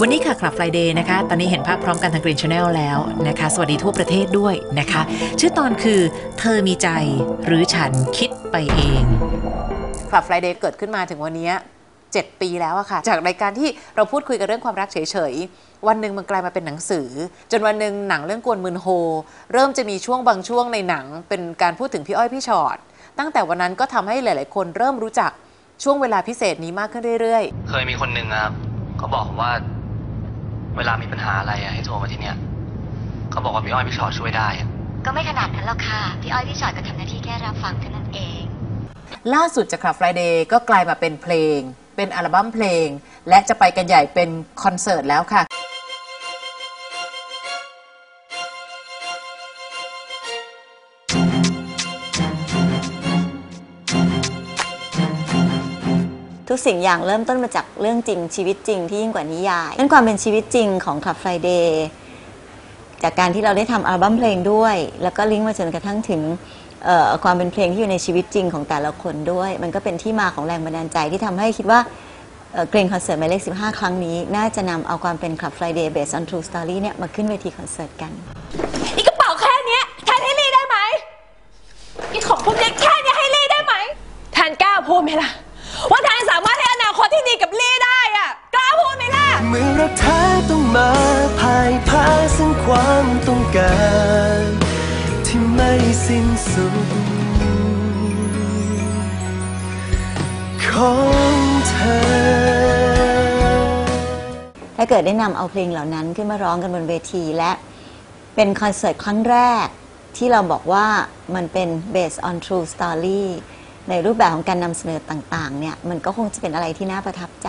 วันนี้ค่ะคลับ Friday นะคะ ตอนนี้เห็นภาพพร้อมกันทาง Green Channel แล้วนะคะ สวัสดีทั่วประเทศด้วยนะคะ ชื่อตอนคือเธอมีใจหรือฉันคิดไปเองคลับ Friday เกิดขึ้นมาถึงวันนี้ 7 ปีแล้วอะค่ะ จากรายการที่เราพูดคุยกันเรื่องความรักเฉยๆ วันหนึ่งมันกลายมาเป็นหนังสือ จนวันหนึ่งหนังเรื่องกวนมืนโฮ เริ่มจะมีช่วงบางช่วงในหนัง เป็นการพูดถึงพี่อ้อยพี่ชอ็อตตั้งแต่วันนั้นก็ทำให้หลาย ๆ คนเริ่มรู้จักช่วงเวลาพิเศษนี้มากขึ้นเรื่อย ๆ เคยมีคนหนึ่งนะครับ เขาบอกผมว่า เวลามีปัญหาอะไรอะให้โทรมาที่เนี่ย เขาบอกว่าพี่อ้อยพี่ชอตช่วยได้อะก็ไม่ขนาดนั้นหรอกค่ะ พี่อ้อยพี่ชอตก็ทำหน้าที่แค่รับฟังเท่านั้นเอง ล่าสุดจากคลับ Friday ก็กลายมาเป็นเพลง เป็นอัลบั้มเพลง และจะไปกันใหญ่เป็นคอนเสิร์ตแล้วค่ะ ทุกสิ่งอย่างเริ่มต้นมาจากเรื่องจริงชีวิตจริงที่ยิ่งกว่านิยายนั่นความเป็นชีวิตจริงของ Club Friday จากการที่เราได้ทำอัลบั้มเพลงด้วย แล้วก็ลิงก์มาจนกระทั่งถึงเอ่อความเป็นเพลงที่อยู่ในชีวิตจริงของแต่ละคนด้วย มันก็เป็นที่มาของแรงบันดาลใจที่ทำให้คิดว่าเกรงคอนเสิร์ตหมายเลข 15 ครั้งนี้ น่าจะนำเอาความเป็น Club Friday based on true story เนี่ยมาขึ้นเวทีคอนเสิร์ตกันอีกระเป๋าแค่เนี้ยแทนให้ลี่ได้ไหมอีกของพวกเนี้ยแค่เนี้ยให้ลี่ได้ไหมแทนกล้าพูดไหมล่ะ ความต้องการ ที่ไม่สิ้นสุด ของเธอถ้าเกิดได้นำเอาเพลงเหล่านั้นขึ้นมาร้องกันบนเวทีและเป็นคอนเสิร์ตครั้งแรก ที่เราบอกว่ามันเป็น based on true story ในรูปแบบของการนำเสนอต่างๆ เนี่ย มันก็คงจะเป็นอะไรที่น่าประทับใจ